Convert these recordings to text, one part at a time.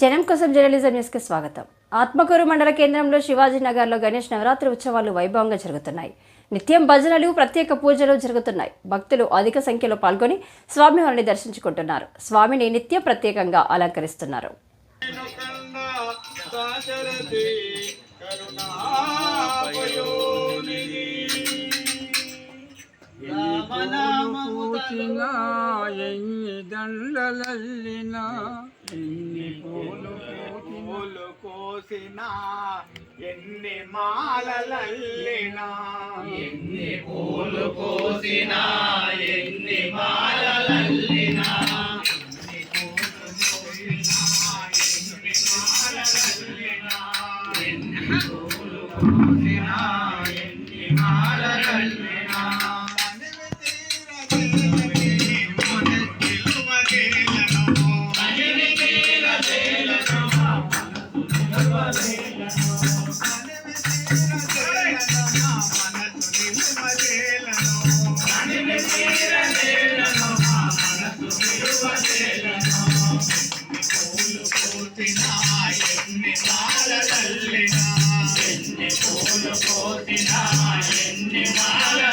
జనం కోసం జర్నలిజం న్యూస్కి స్వాగతం. ఆత్మకూరు మండల కేంద్రంలో శివాజీ నగర్లో గణేష్ నవరాత్రి ఉత్సవాలు వైభవంగా జరుగుతున్నాయి. నిత్యం భజనలు ప్రత్యేక పూజలు జరుగుతున్నాయి. భక్తులు అధిక సంఖ్యలో పాల్గొని స్వామివారిని దర్శించుకుంటున్నారు. స్వామిని నిత్యం ప్రత్యేకంగా అలంకరిస్తున్నారు. దండలల్లిన ఎన్ని పూలు పూలు కోసిన ఎన్ని మాలలల్లినా. ఎన్ని పూలు కోసిన ఎన్ని మాలలల్లినా. ఎన్ని పూలు కోసిన ఎన్ని స్వామి పాద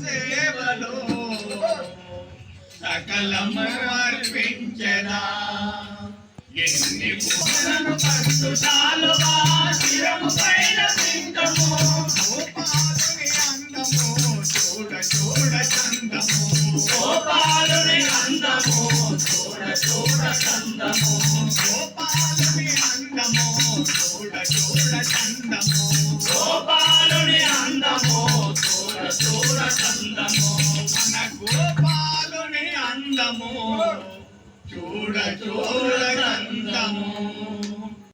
సేవలో సకలము అర్పించదా ఎన్ని పూలను పట్టుటాలుగా శిరము పైన పింకము గోపాలుని అందము చూడ చూడ చందము గోపాలుని అందము చూడ చూడ చందము గోపాలుని అందము చూడ చూడ చందము మన గోపాలుని అందము చూడ చూడ చందము.